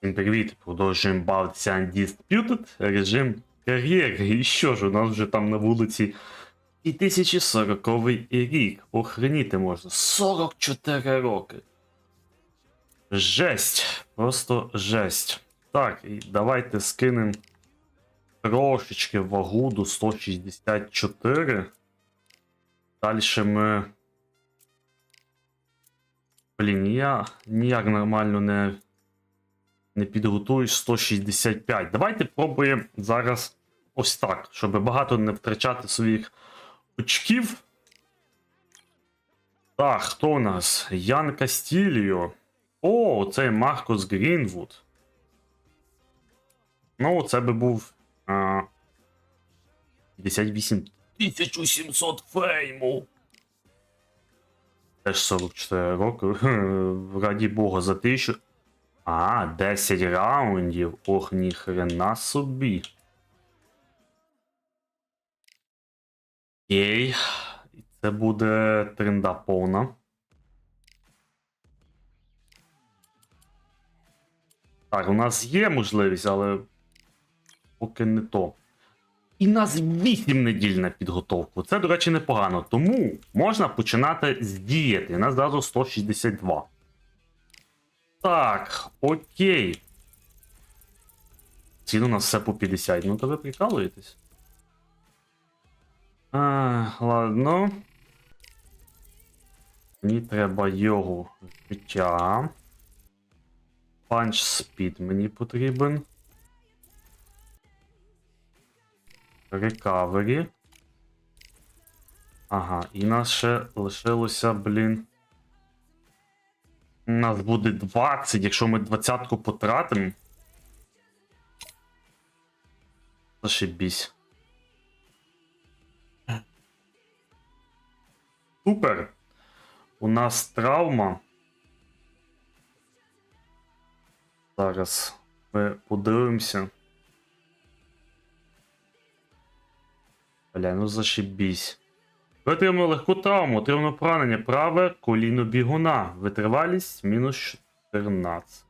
Всім привіт! Продовжуємо бавитися Undisputed, режим кар'єри. І що ж, у нас вже там на вулиці 2040 рік. Охреніти можна. 44 роки. Жесть. Просто жесть. Так, і давайте скинемо трошечки вагу до 164. Далі ми. Блін, я ніяк нормально не не підготуєш 165. Давайте пробуємо зараз ось так, щоб багато не втрачати своїх очків. Так, хто у нас? Ян Кастіліо. О, цей Маркус Грінвуд. Ну, це би був. А, 58 1700 фейму. Теж 44 роки. Раді Бога, за тисячу. А, 10 раундів. Ох, ніхрена собі. Окей. Це буде тренда повна. Так, у нас є можливість, але поки не то. І нас 8 неділь на підготовку. Це, до речі, непогано. Тому можна починати з дієти. У нас зразу 162. Так, окей. Ціну у нас все по 50. Ну, то ви прикалуєтесь. А, ладно. Мені треба його життя. Панч спід мені потрібен. Рекавері. Ага, і нас ще лишилося, блін. У нас буде 20, якщо ми двадцятку потратимо. Зашибісь. Супер. У нас травма. Зараз ми подивимося. Бля, ну зашибісь. Ви отримали легку травму, отримано поранення праве коліно бігуна. Витривалість мінус 14.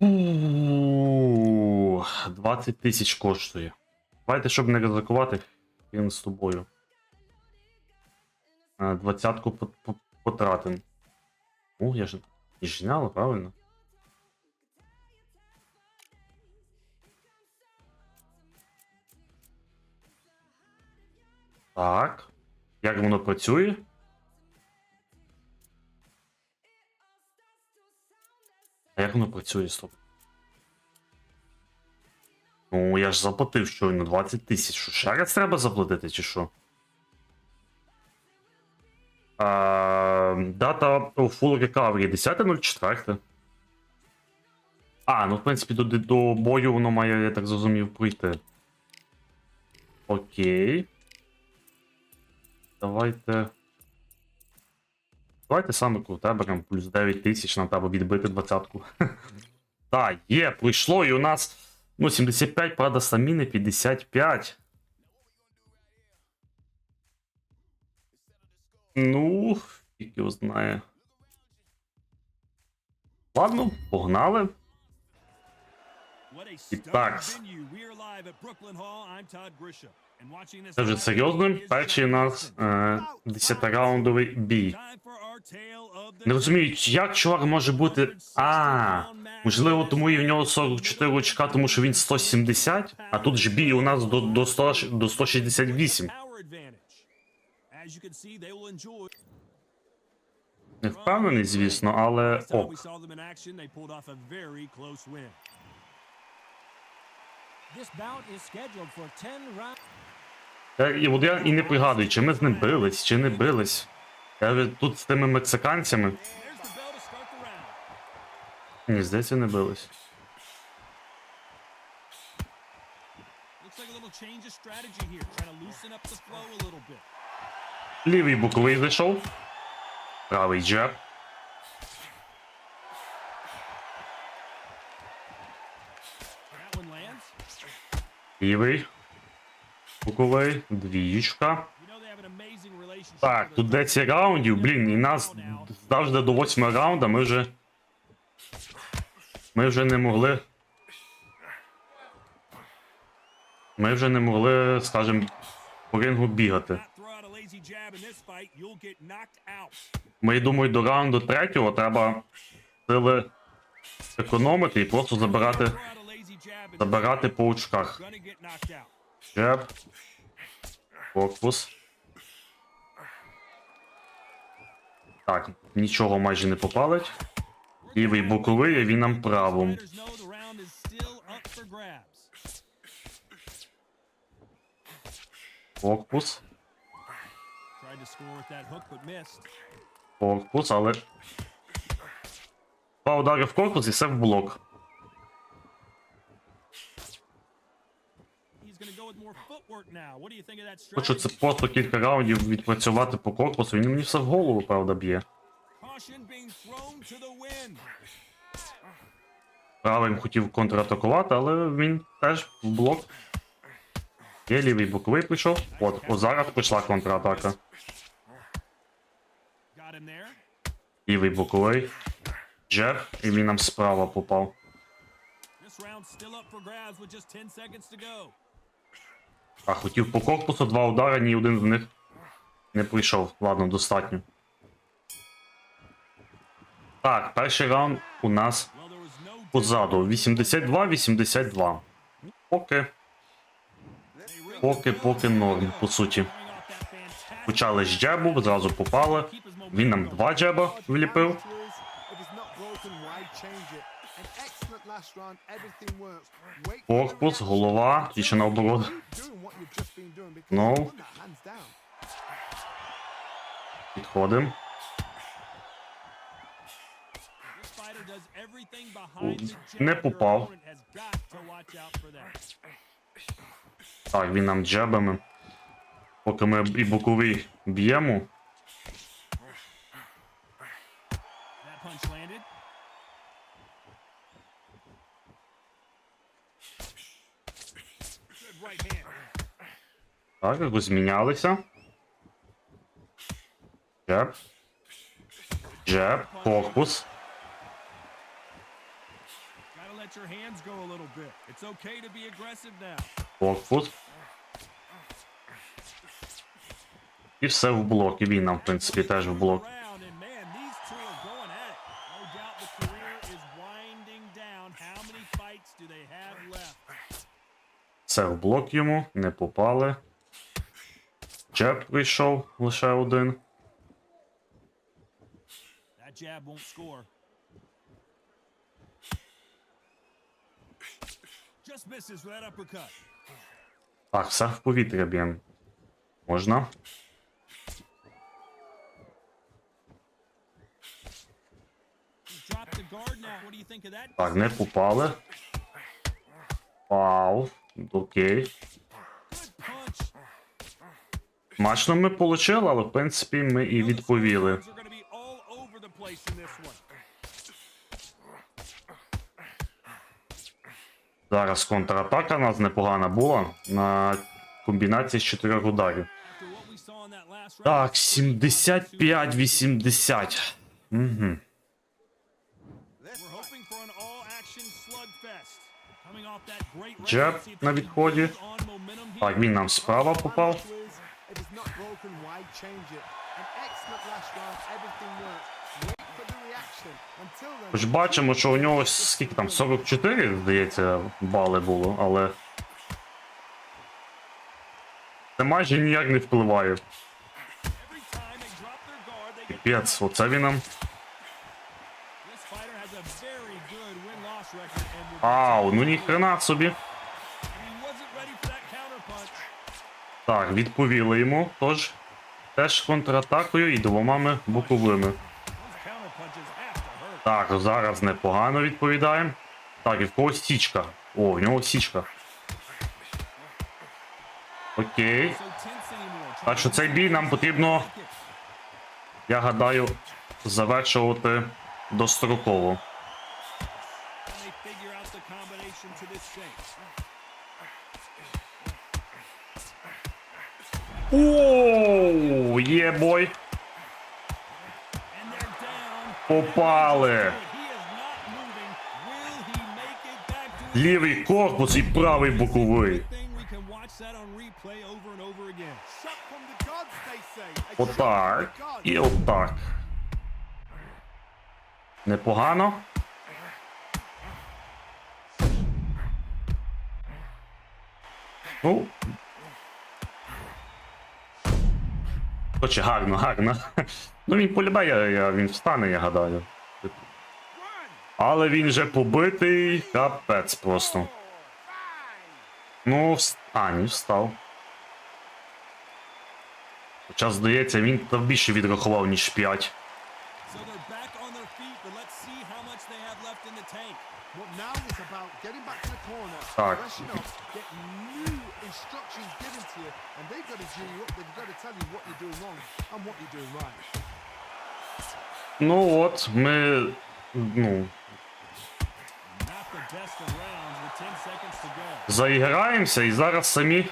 У, 20 тисяч коштує. Давайте, щоб не ризикувати, він з тобою. Двадцятку по- по- потратим. О, я ж і ж зняла, правильно? Так. Як воно працює? А як воно працює, стоп? Ну, я ж заплатив щойно 20 тисяч. Що, ще раз треба заплатити, чи що? А, дата full recovery 10.04. А, ну в принципі до, до бою воно має, я так зрозумів, пройти. Окей. Давайте. Давайте саме круте беремо плюс 9 тисяч, нам треба відбити двадцятку. Так, є, пройшло, і у нас. Ну, 75, правда, саміни 55. Ну, фіг його знає. Ладно, погнали. Так. Це вже серйозно. Перший у нас е, 10-раундовий бій. Не розумію, як чувак може бути. А, можливо, тому і в нього 44 очка, тому що він 170, а тут ж бій у нас до, до, 100, до 168. Не впевнений, звісно, але ок. Я, і, от я і не пригадую, чи ми з ним бились, чи не бились. Я тут з тими мексиканцями. Ні, здається, не бились. Лівий боковий зайшов. Правий джеб. Лівий. Боковий. Двіючка. Так, тут 10 раундів, блін, і нас завжди до 8 раунда ми вже Ми вже не могли. Ми вже не могли, скажімо, по рингу бігати. Ми думаю, до раунду третього треба сили економити і просто забирати, Забирати по очках. Джеб. Корпус. Так, нічого майже не попалить. Лівий боковий, а він нам grabs. Корпус. Корпус, але. Два удари в корпус і все в блок. He's gonna go with more footwork now. What do you think of that Хочу це просто кілька раундів відпрацювати по корпусу. Він мені все в голову, правда, б'є. Правим хотів контратакувати, але він теж в блок. Є лівий боковий прийшов. От, от зараз пішла контратака. Лівий боковий. Джеб, і він нам справа попав. This round's still up for grabs with just 10 seconds to go. А хотів по корпусу два удари, ні один з них не прийшов. Ладно, достатньо. Так, перший раунд у нас позаду. 82-82. Поки, поки, поки норм, по суті. Почали з джебу, зразу попали. Він нам два джеба вліпив. If it's not broken, why change it? An excellent last round, everything works. Wait for the Корпус, голова, і ще наоборот. Підходимо. The jab. Не попав. Так, він нам джебами. Поки ми і боковий б'ємо. That punch landed. Good right hand. Так, розмінялися. Джеб. Джеб, корпус. Gotta let your hands go a little bit. It's okay to be aggressive now. Корпус. І все в блок. І він нам, в принципі, теж в блок. Все в блок йому, не попали. Джеб прийшов лише один. Так, все в повітря б'ємо. Можна. Так, не попали. Вау. Окей. Мачно ми отримали, але в принципі ми і відповіли. Зараз контратака у нас непогана була на комбінації з чотирьох ударів. Так, 75-80. Угу. Джеб на відході. Так, він нам справа попав. Why change it? An excellent last round, everything works. Wait бачимо, що у нього скільки там 44, здається, бали було, але. Це майже ніяк не впливає. Піпець, оце він нам. Ау, ну ніхрена собі. Так, відповіли йому, тож теж контратакою і двома ми боковими. Так, зараз непогано відповідаємо. Так, і в когось січка. О, в нього січка. Окей. Так що цей бій нам потрібно, я гадаю, завершувати достроково. Оу, є бой. Попали. Лівий корпус і правий боковий. Thing we can watch that Хоче гарно, гарно. Ну він полюбає, я, він встане, я гадаю. Але він же побитий, капець просто. Ну, вс- а, ні, встав. Хоча, здається, він та більше відрахував, ніж 5. So and they've got to G you up. They've got to tell you what you're doing wrong and what you're doing right. Ну от, ми. Ну, Not the best of rounds with 10 seconds to go. заіграємося і зараз самі.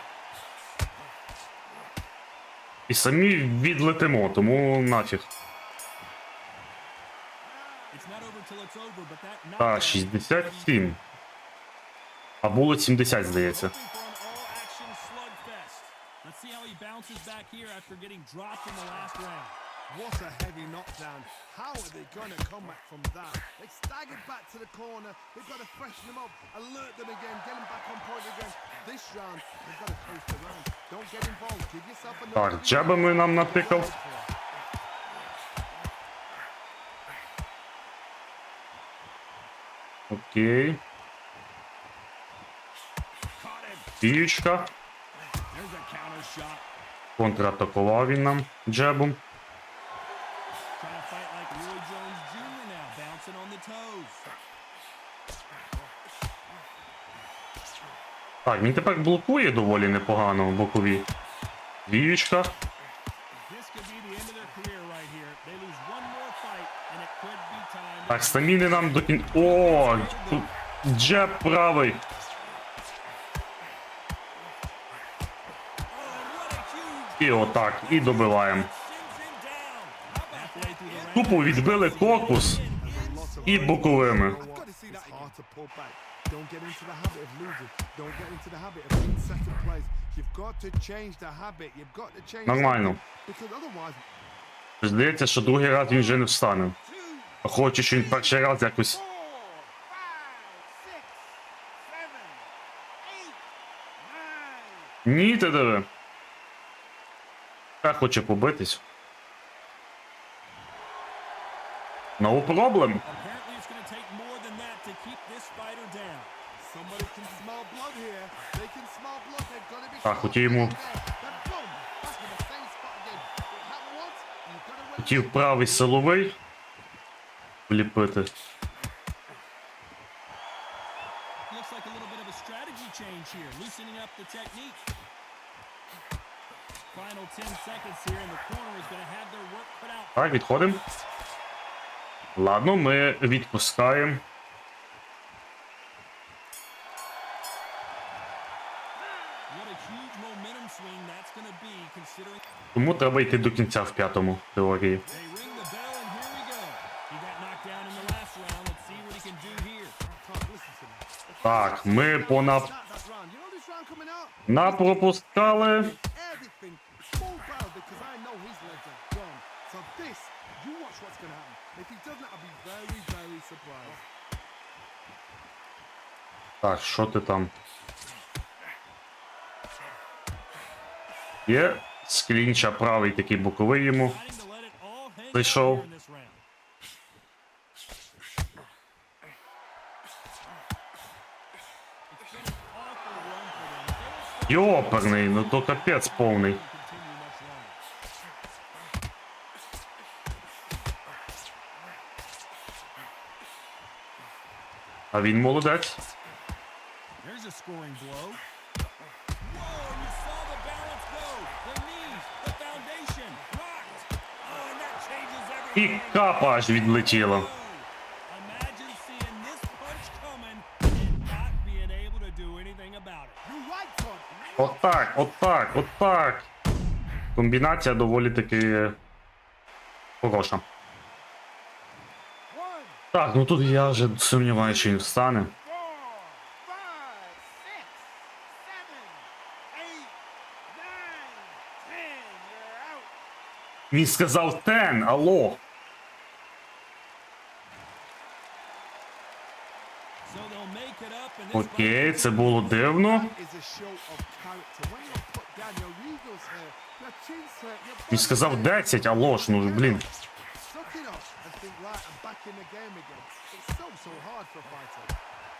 І самі відлетимо, тому нафіг. It's not over till it's over, but that Та, knockout- 67. А було 70, здається. bounces back here after getting dropped in the last round. What a heavy knockdown. How are they going to come back from that? They staggered back to the corner. They've got to freshen them up, alert them again, get them back on point again. This round, they've got to coast the round. Don't get involved. Give yourself a Так, джебами нам натикав. Окей. Caught him. Пічка. There's a counter shot. Контратакував він нам джебом. Так, він тепер блокує доволі непогано в бокові. Віючка. Так, стаміни нам до кін... О! Джеб правий. І отак. І добиваємо. Тупо відбили корпус і боковими. Don't get into the habit of losing. Don't get into the habit of being second place. You've got to change the habit. You've got to change Нормально. Because otherwise, Здається, що другий раз він вже не встане. Хоче, що він перший раз якось. Ні, ти диви. Та хоче побитись. No problem. Так, хотів йому-. Хотів правий силовий. Вліпити. Looks like a little bit of a strategy change here, loosening up the technique. Так, відходимо. Ладно, ми відпускаємо. Тому треба йти до кінця в п'ятому теорії. they ring the bell, and here we go. He got knocked down in the last round. Let's see what he can do here. Can't listen to me. Так, ми понап... That, that round. You know this round coming out? напропускали. Everything full barrel because I know his legs are gone. So this, you watch what's going to happen. If he doesn't, I'll be very, very surprised. Так, що ти там? Є з клінча правий такий боковий йому. Start Йоперний, ну то капець повний. А він молодець. Scoring blow. Whoa, you saw the balance go. The knees, the foundation, rocked. Oh, and that changes І everything. капа аж відлетіла. Imagine seeing this punch coming and not being able to do anything about it. You're right, Todd. Отак, отак, отак. Комбінація доволі таки хороша. Так, ну тут я вже сумніваюся, що він встане. Він сказав 10, алло. Окей, це було дивно. Він сказав hurt. 10, алло ж, ну блін. Suck it up and think, right, I'm back in the game again. It's so, so hard for a fighter. Here he is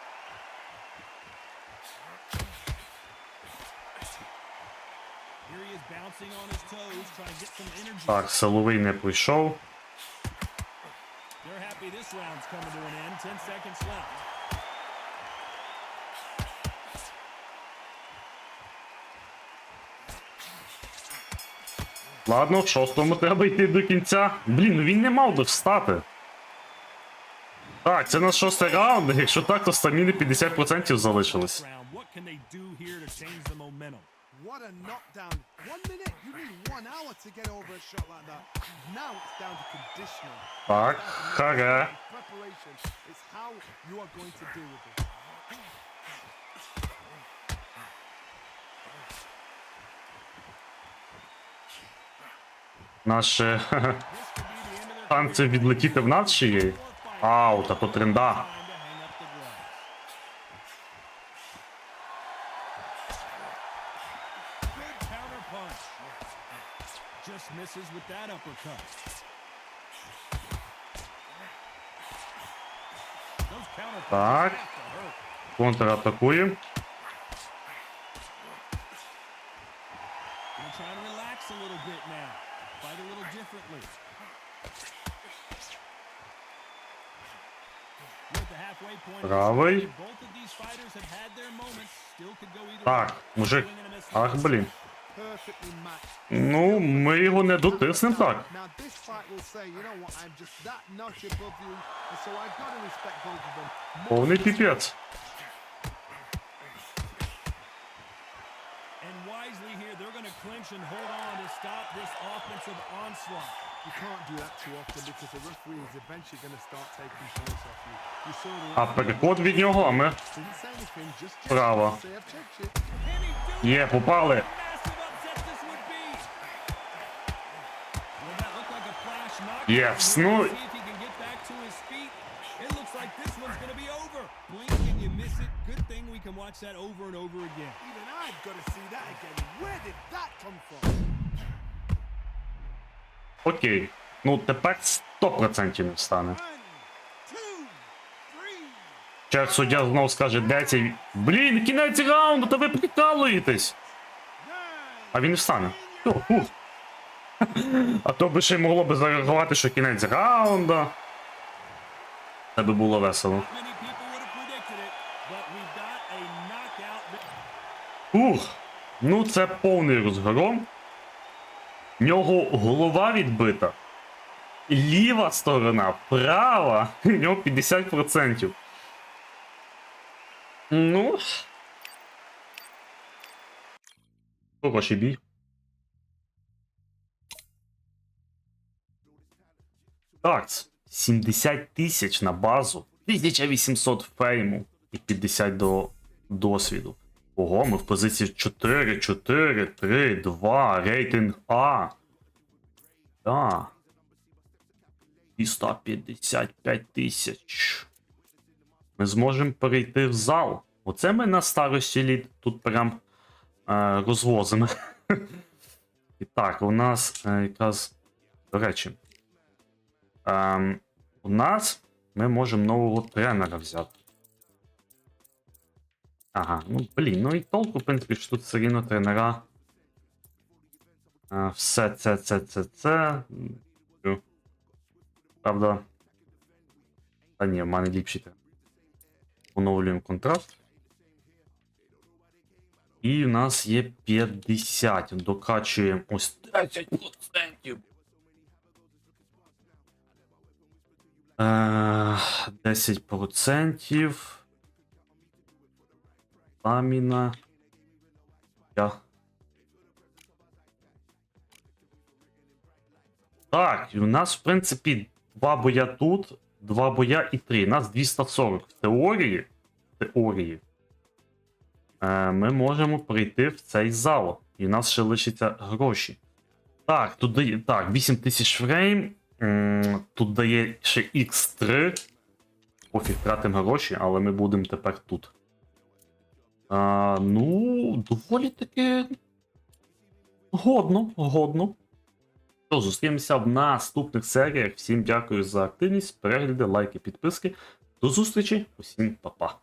bouncing on his toes, trying to get some energy. Так, силовий не прийшов. They're happy this round's coming to an end. 10 seconds left. Ладно, в шостому треба йти до кінця. Блін, ну він не мав би встати. Так, це наш шостий раунд. Якщо так, то стаміни 50% залишилось. What a knockdown. One minute, you need one hour to get over a shot like that. Now it's down to conditioning. Так, Down. Preparation. It's how you are going to deal with it. Наше шанси відлетіти в нас ще є. Ау, та то тренда. Their moments. Still could go either Так, way. мужик. Swing and a miss. Ах, блін. Ну, ми його не дотиснемо так. Повний піпець. А переход від нього, а ми. Право. Є, попали. Come from? Окей. Ну, тепер 100% не встане. One, two, three. Чек суддя знов скаже 10. Блін, кінець раунду, та ви прикалуєтесь. А він не встане. О, фух. А то би ще могло би зарахувати, що кінець раунда. Це би було весело. Ух. Ну, це повний розгром. В нього голова відбита. Ліва сторона, права. У нього 50%. Ну. Хороший бій. Так, 70 тисяч на базу, 1800 фейму і 50 до досвіду. Ого, ми в позиції 4, 4, 3, 2, рейтинг А. Да. І 155 тисяч. Ми зможемо перейти в зал. Оце ми на старості літ тут прям е, розвозимо. І так, у нас е, якраз. До речі. Ем, у нас ми можемо нового тренера взяти. Ага, ну блін, ну і толку, в принципі, що тут все рівно тренера. А, все це, це, це, це. Правда. Та ні, в мене ліпші тренер. Оновлюємо контракт. І в нас є 50. Докачуємо ось 10%. 10%. Ламіна. Я. Так, і у нас, в принципі, два боя тут, два боя і три. У нас 240 в теорії. В теорії. Е, ми можемо прийти в цей зал. І у нас ще лишиться гроші. Так, тут дає. Так, 8000 фрейм. Тут дає ще X3. Пофіг, тратимо гроші, але ми будемо тепер тут. А, ну, доволі таки. Годно, годно. Що, зустрінемося в наступних серіях. Всім дякую за активність, перегляди, лайки, підписки. До зустрічі, усім па-па.